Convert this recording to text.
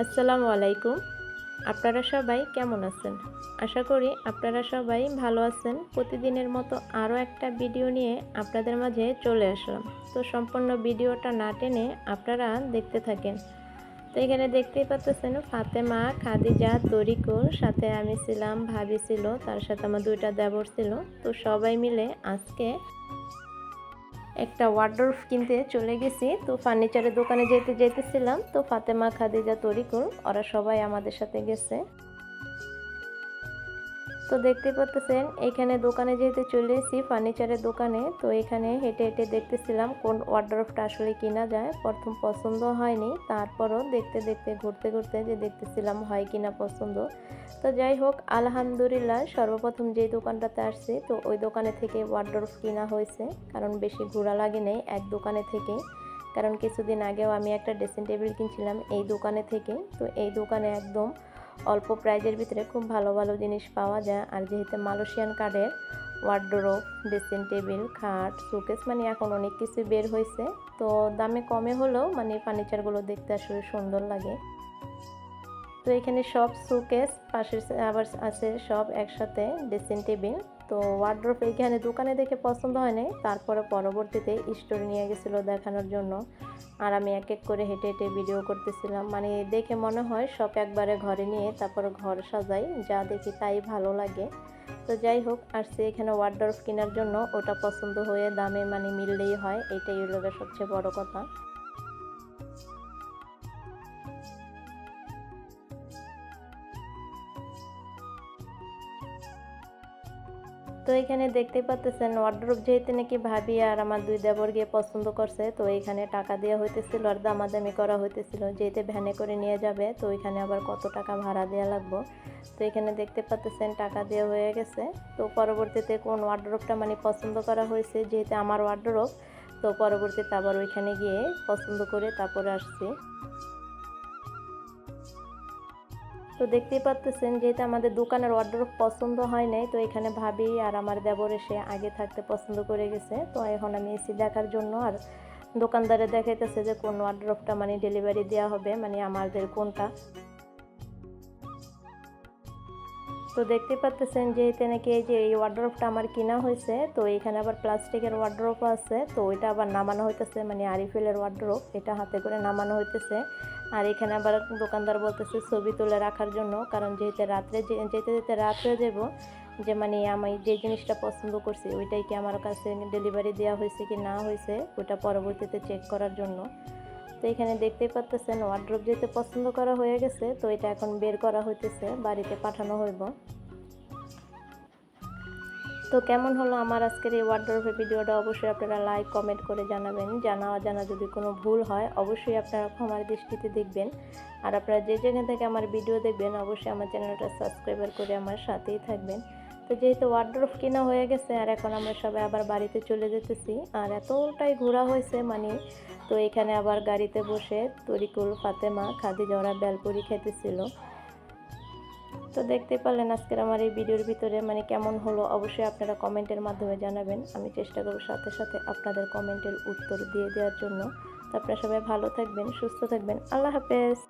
আসসালামু আলাইকুম। আপনারা সবাই কেমন আছেন? আশা করি আপনারা সবাই ভালো আছেন। প্রতিদিনের মতো আরও একটা ভিডিও নিয়ে আপনাদের মাঝে চলে আসলাম। তো সম্পূর্ণ ভিডিওটা না টেনে আপনারা দেখতে থাকেন। তো এখানে দেখতেই পাচ্ছেন ফাতেমা, খাদিজা তরিকুল সাথে আমি ছিলাম, ভাবি ছিল, তার সাথে আমার দুইটা দেবর ছিল। তো সবাই মিলে আজকে একটা ওয়ার্ডরোব কিনতে চলে গেছি। তো ফার্নিচারের দোকানে যেতে যেতেছিলাম। তো ফাতেমা খাদিজা তরিকুল, ওরা সবাই আমাদের সাথে গেছে। তো দেখতে পাচ্ছেন এখানে দোকানে যেহেতু চলে এসেছি ফার্নিচারের দোকানে, তো এখানে হেঁটে হেঁটে দেখতেছিলাম কোন ওয়ার্ডরোবটা আসলে কিনা যায়। প্রথম পছন্দ হয়নি, তারপরও দেখতে দেখতে, ঘুরতে ঘুরতে যে দেখতেছিলাম হয় কিনা পছন্দ। তো যাই হোক, আলহামদুলিল্লাহ সর্বপ্রথম যে দোকানটাতে আসছি, তো ওই দোকানে থেকে ওয়ার্ডরোব কিনা হয়েছে, কারণ বেশি ঘোরা লাগে নেই এক দোকানে থেকে। কারণ কিছুদিন আগেও আমি একটা ড্রেসিং টেবিল কিনছিলাম এই দোকানে থেকে, তো এই দোকানে একদম অল্প প্রাইজের ভিতরে খুব ভালো ভালো জিনিস পাওয়া যায়। আর যেহেতু মালয়েশিয়ান কার্ডের ওয়ার্ডরোব ড্রেসিং টেবিল খাট সুকেস মানে এখন অনেক কিছু বের হয়েছে। তো দামে কমে হলেও মানে ফার্নিচারগুলো দেখতে আসলে সুন্দর লাগে। তো এখানে সব শোকেস পাশে আবার আছে সব একসাথে ড্রেসিং টেবিল তো ওয়ার্ড্রোপ এখানে দোকানে দেখে পছন্দ হয় নাই, তারপরে পরবর্তীতে স্টোরে নিয়ে গেছিল দেখানোর জন্য। আর আমি এক এক করে হেঁটে হেঁটে ভিডিও করতেছিলাম। মানে দেখে মনে হয় সব একবারে ঘরে নিয়ে তারপর ঘর সাজাই, যা দেখি তাই ভালো লাগে। তো যাই হোক আসছে এখানে ওয়ার্ডরোব কেনার জন্য ওটা পছন্দ হয়ে দামে মানে মিললেই হয়, এটাই হলো সবচেয়ে বড় কথা। তো এখানে দেখতে পাচ্ছেন ওয়ার্ড্রোব যেহেতু নাকি ভাবি আর আমার দুই দেবর গিয়ে পছন্দ করছে, তো এখানে টাকা দেওয়া হইতেছিল আর দামাদামি করা হইতেছিল। যেহেতু ভ্যানে করে নিয়ে যাবে, তো এখানে আবার কত টাকা ভাড়া দেওয়া লাগবো? তো এখানে দেখতে পাচ্ছেন টাকা দেওয়া হয়ে গেছে। তো পরবর্তীতে কোন ওয়ার্ড্রোবটা মানে পছন্দ করা হয়েছে, যেহেতু আমার ওয়ার্ড্রোব তো পরবর্তীতে আবার ওইখানে গিয়ে পছন্দ করে তারপরে আসছি। তো দেখতেই পাচ্তেছেন যেহেতু আমাদের দোকানের অর্ডার পছন্দ হয় নাই। তো এখানে ভাবি আর আমার দেবর এসে আগে থাকতে পছন্দ করে গেছে। তো এখন আমি এসি দেখার জন্য আর দোকানদারে দেখাইতেছে যে কোন ওয়ার্ড্রপটা মানে ডেলিভারি দেওয়া হবে মানে আমাদের কোনটা। তো দেখতে পাচ্তেছেন যেহেতু নাকি এই যে এই ওয়ার্ড্রপটা আমার কিনা হয়েছে, তো এখানে আবার প্লাস্টিকের ওয়ার্ড্রপও আছে, তো ওইটা আবার নামানো হইতেছে মানে আরিফেলের ওয়ার্ড্রপ এটা হাতে করে নামানো হইতেছে। আর এখানে আবার দোকানদার বলতেছে ছবি তুলে রাখার জন্য, কারণ যেহেতু রাত্রে যেতে যেতে রাত হয়ে যে মানে আমি যে জিনিসটা পছন্দ করছি, ওইটাই কি আমার কাছে ডেলিভারি দেওয়া হয়েছে কি না হয়েছে ওটা পরবর্তীতে চেক করার জন্য। তো এখানে দেখতেই পাচ্তেছেন ওয়ার্ড্রোপ যেতে পছন্দ করা হয়ে গেছে, তো এটা এখন বের করা হইতেছে, বাড়িতে পাঠানো হইব। তো কেমন হলো আমার আজকের এই ওয়ার্ড্রোপের ভিডিওটা? অবশ্যই আপনারা লাইক কমেন্ট করে জানাবেন। জানা অজানা যদি কোনো ভুল হয়, অবশ্যই আপনারা ক্ষমার দৃষ্টিতে দেখবেন। আর আপনারা যে যেখান থেকে আমার ভিডিও দেখবেন, অবশ্যই আমার চ্যানেলটা সাবস্ক্রাইবার করে আমার সাথেই থাকবেন। তো যেহেতু ওয়ার্ড্রোপ কেনা হয়ে গেছে, আর এখন আমরা সবাই আবার বাড়িতে চলে যেতেছি। আর এতটাই ঘোরা হয়েছে মানে তো এখানে আবার গাড়িতে বসে তরিকুল, ফাতেমা খাদি জড়া বেলপুরি খেতেছিল। তো দেখতে পারলেন আজকের আমার এই ভিডিওর ভিতরে মানে কেমন হলো, অবশ্যই আপনারা কমেন্টের মাধ্যমে জানাবেন। আমি চেষ্টা করব সাথে সাথে আপনাদের কমেন্টের উত্তর দিয়ে দেওয়ার জন্য। তো আপনারা সবাই ভালো থাকবেন, সুস্থ থাকবেন। আল্লাহ হাফেজ।